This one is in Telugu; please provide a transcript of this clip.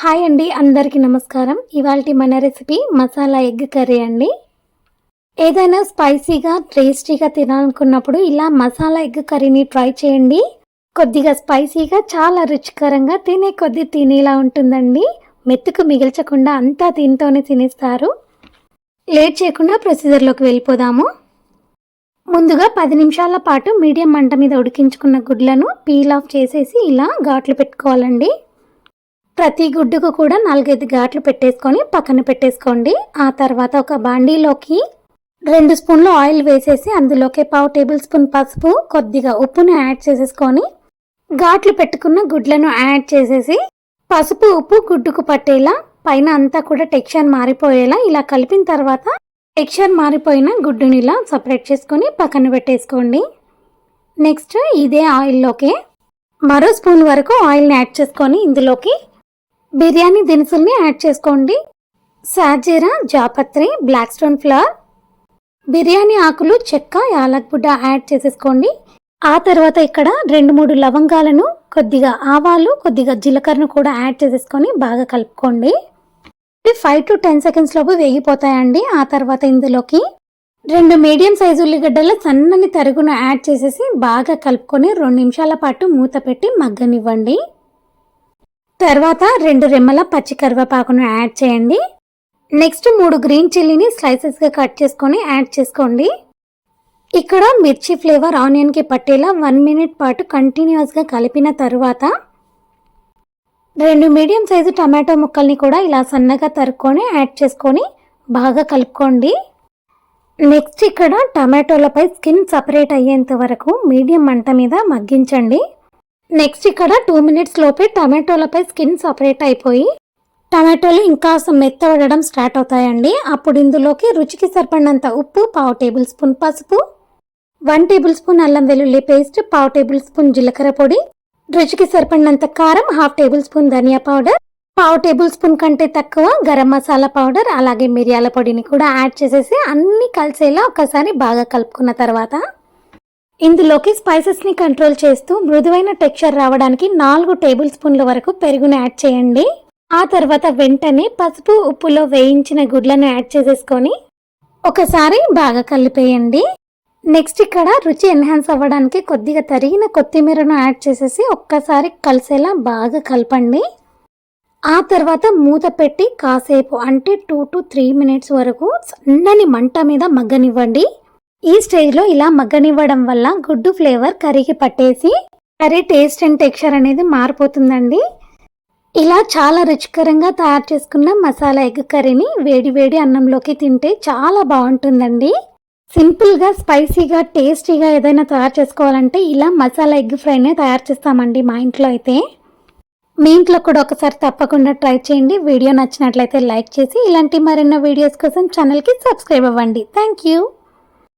హాయ్ అండి అందరికీ నమస్కారం. ఇవాళ మన రెసిపీ మసాలా ఎగ్ కర్రీ అండి. ఏదైనా స్పైసీగా టేస్టీగా తినాలనుకున్నప్పుడు ఇలా మసాలా ఎగ్ కర్రీని ట్రై చేయండి. కొద్దిగా స్పైసీగా చాలా రుచికరంగా తినే కొద్ది తినేలా ఉంటుందండి. మెత్తుకు మిగిల్చకుండా అంతా దీంతోనే తినేస్తారు. లేట్ చేయకుండా ప్రొసీజర్లోకి వెళ్ళిపోదాము. ముందుగా పది నిమిషాల పాటు మీడియం మంట మీద ఉడికించుకున్న గుడ్లను పీల్ ఆఫ్ చేసేసి ఇలా ఘాట్లు పెట్టుకోవాలండి. ప్రతి గుడ్డుకు కూడా నాలుగైదు గాట్లు పెట్టేసుకొని పక్కన పెట్టేసుకోండి. ఆ తర్వాత ఒక బాండీలోకి రెండు స్పూన్లు ఆయిల్ వేసేసి అందులోకి పావు టేబుల్ స్పూన్ పసుపు కొద్దిగా ఉప్పును యాడ్ చేసేసుకొని ఘాట్లు పెట్టుకున్న గుడ్లను యాడ్ చేసేసి పసుపు ఉప్పు గుడ్డుకు పట్టేలా పైన అంతా కూడా టెక్స్చర్ మారిపోయేలా ఇలా కలిపిన తర్వాత టెక్స్చర్ మారిపోయిన గుడ్డుని ఇలా సపరేట్ చేసుకొని పక్కన పెట్టేసుకోండి. నెక్స్ట్ ఇదే ఆయిల్లోకి మరో స్పూన్ వరకు ఆయిల్ని యాడ్ చేసుకొని ఇందులోకి బిర్యానీ దినుసుల్ని యాడ్ చేసుకోండి. సాజీరా జాపత్రి బ్లాక్ స్టోన్ ఫ్లవర్ బిర్యానీ ఆకులు చెక్క యాలక్బుడ్డ యాడ్ చేసేసుకోండి. ఆ తర్వాత ఇక్కడ రెండు మూడు లవంగాలను కొద్దిగా ఆవాలు కొద్దిగా జీలకర్రను కూడా యాడ్ చేసేసుకొని బాగా కలుపుకోండి. ఫైవ్ టు టెన్ సెకండ్స్ లోపు వేగిపోతాయండి. ఆ తర్వాత ఇందులోకి రెండు మీడియం సైజు ఉల్లిగడ్డల సన్నని తరుగును యాడ్ చేసేసి బాగా కలుపుకొని రెండు నిమిషాల పాటు మూత పెట్టి మగ్గనివ్వండి. తర్వాత రెండు రెమ్మల పచ్చి కరివేపాకును యాడ్ చేయండి. నెక్స్ట్ మూడు గ్రీన్ చిల్లీని స్లైసెస్గా కట్ చేసుకొని యాడ్ చేసుకోండి. ఇక్కడ మిర్చి ఫ్లేవర్ ఆనియన్కి పట్టేలా వన్ మినిట్ పాటు కంటిన్యూస్గా కలిపిన తరువాత రెండు మీడియం సైజు టమాటో ముక్కల్ని కూడా ఇలా సన్నగా తరుక్కొని యాడ్ చేసుకొని బాగా కలుపుకోండి. నెక్స్ట్ ఇక్కడ టమాటోలపై స్కిన్ సపరేట్ అయ్యేంత వరకు మీడియం మంట మీద మగ్గించండి. నెక్స్ట్ ఇక్కడ టూ మినిట్స్ లోపే టమాటోలపై స్కిన్ సపరేట్ అయిపోయి టమాటోలు ఇంకా మెత్తబడడం స్టార్ట్ అవుతాయండి. అప్పుడు ఇందులోకి రుచికి సరిపడినంత ఉప్పు పావు టేబుల్ స్పూన్ పసుపు వన్ టేబుల్ స్పూన్ అల్లం వెల్లుల్లి పేస్ట్ పావు టేబుల్ స్పూన్ జీలకర్ర పొడి రుచికి సరిపడినంత కారం హాఫ్ టేబుల్ స్పూన్ ధనియా పౌడర్ పావు టేబుల్ స్పూన్ కంటే తక్కువ గరం మసాలా పౌడర్ అలాగే మిరియాల పొడిని కూడా యాడ్ చేసేసి అన్నీ కలిసేలా ఒకసారి బాగా కలుపుకున్న తర్వాత ఇందులోకి స్పైసెస్ని కంట్రోల్ చేస్తూ మృదువైన టెక్స్చర్ రావడానికి నాలుగు టేబుల్ స్పూన్ల వరకు పెరుగును యాడ్ చేయండి. ఆ తర్వాత వెంటనే పసుపు ఉప్పులో వేయించిన గుడ్లను యాడ్ చేసేసుకొని ఒకసారి బాగా కలిపేయండి. నెక్స్ట్ ఇక్కడ రుచి ఎన్హాన్స్ అవ్వడానికి కొద్దిగా తరిగిన కొత్తిమీరను యాడ్ చేసేసి ఒక్కసారి కలిసేలా బాగా కలపండి. ఆ తర్వాత మూత పెట్టి కాసేపు అంటే టూ టు త్రీ మినిట్స్ వరకు సన్నని మంట మీద మగ్గనివ్వండి. ఈ స్టేజ్లో ఇలా మగ్గనివ్వడం వల్ల గుడ్డు ఫ్లేవర్ కర్రీకి పట్టేసి కర్రీ టేస్ట్ అండ్ టెక్స్చర్ అనేది మారిపోతుందండి. ఇలా చాలా రుచికరంగా తయారు చేసుకున్న మసాలా ఎగ్ కర్రీని వేడి వేడి అన్నంలోకి తింటే చాలా బాగుంటుందండి. సింపుల్గా స్పైసీగా టేస్టీగా ఏదైనా తయారు చేసుకోవాలంటే ఇలా మసాలా ఎగ్ ఫ్రైనే తయారు చేస్తామండి మా ఇంట్లో అయితే. మీ ఇంట్లో కూడా ఒకసారి తప్పకుండా ట్రై చేయండి. వీడియో నచ్చినట్లయితే లైక్ చేసి ఇలాంటి మరెన్నో వీడియోస్ కోసం ఛానల్కి సబ్స్క్రైబ్ అవ్వండి. Thank you